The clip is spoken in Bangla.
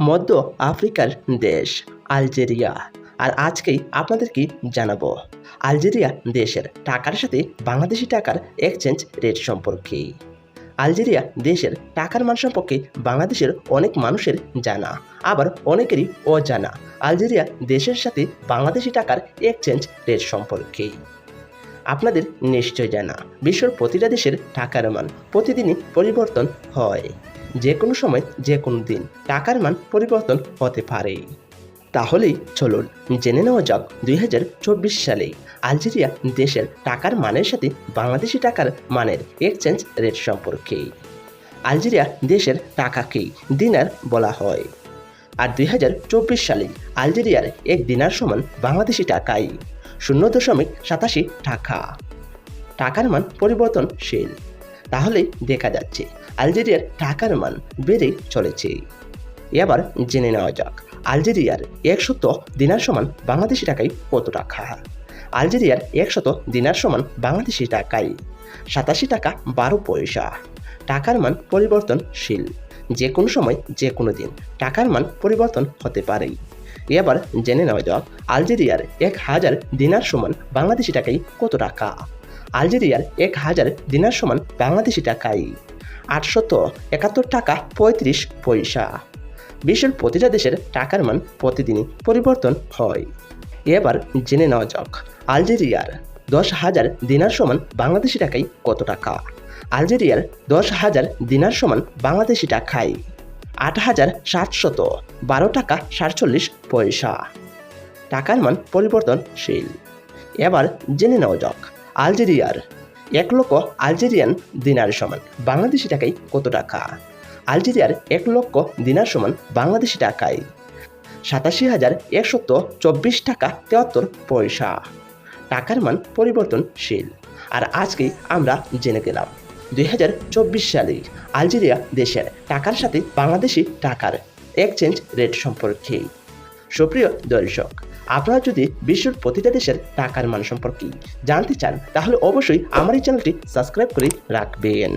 মধ্য আফ্রিকার দেশ, আলজেরিয়া। আর আজকেই আপনাদেরকে জানাব, আলজেরিয়া দেশের টাকার সাথে বাংলাদেশি টাকার এক্সচেঞ্জ রেট সম্পর্কে। আলজেরিয়া দেশের টাকার মান সম্পর্কে বাংলাদেশের অনেক মানুষের জানা, আবার অনেকেরই অজানা। আলজেরিয়া দেশের সাথে বাংলাদেশি টাকার এক্সচেঞ্জ রেট সম্পর্কে। আপনাদের নিশ্চয় জানা, বিশ্বের প্রতিটা দেশের টাকার মান প্রতিদিনই পরিবর্তন হয়। যে কোনো সময় যে কোনো দিন। টাকার মান পরিবর্তন হতে পারে। তাহলেই চলুন, জেনে নেওয়া যাক দুই হাজার চব্বিশ সালে আলজেরিয়া দেশের টাকার মানের সাথে বাংলাদেশি টাকার মানের এক্সচেঞ্জ রেট সম্পর্কে। আলজেরিয়া দেশের টাকাকেই দিনার বলা হয়। আর দুই সালে আলজেরিয়ার এক দিনার সমান বাংলাদেশি টাকাই, শূন্য দশমিক সাতাশি টাকা। টাকার মান পরিবর্তনশীল। তাহলেই দেখা যাচ্ছে। আলজেরিয়ার টাকার মান বেড়ে চলেছে। এবার জেনে নেওয়া যাক, আলজেরিয়ার একশত দিনার সমান বাংলাদেশি টাকায় কত টাকা? আলজেরিয়ার একশত দিনার সমান বাংলাদেশি টাকায় সাতাশি টাকা বারো পয়সা। টাকার মান পরিবর্তনশীল। যে কোনো সময় যে কোনো দিন টাকার মান পরিবর্তন হতে পারে। এবার জেনে নেওয়া যাক, আলজেরিয়ার এক হাজার দিনার সমান বাংলাদেশি টাকায় কত টাকা? আলজেরিয়ার এক হাজার দিনার সমান বাংলাদেশি টাকায় আটশত একাত্তর টাকা পঁয়ত্রিশ পয়সা। বিশ্বের প্রতিটা দেশের টাকার মান প্রতিদিনই পরিবর্তন হয়। এবার জেনে নেওয়া যাক, আলজেরিয়ার দশ হাজার দিনার সমান বাংলাদেশি টাকায় কত টাকা? আলজেরিয়ার দশ হাজার দিনার সমান বাংলাদেশি টাকায় আট হাজার সাতশত বারো টাকা সাতচল্লিশ পয়সা। টাকার মান পরিবর্তনশীল। এবার জেনে নেওয়া যাক আলজেরিয়ার। এক লক্ষ আলজেরিয়ান দিনার সমান বাংলাদেশি টাকায় কত টাকা? আলজেরিয়ার এক লক্ষ দিনার সমান বাংলাদেশি টাকায় সাতাশি হাজার একশত চব্বিশ টাকা তেয়াত্তর পয়সা। টাকার মান পরিবর্তনশীল। আর আজকে আমরা জেনে গেলাম দুই হাজার চব্বিশ সালে আলজেরিয়া দেশের টাকার সাথে বাংলাদেশি টাকার এক্সচেঞ্জ রেট সম্পর্কে। সুপ্রিয় দর্শক আপনারা যদি বিশ্বের প্রতিটা দেশের টাকার মান সম্পর্কে জানতে চান, তাহলে অবশ্যই আমার এই চ্যানেলটি সাবস্ক্রাইব করে রাখবেন।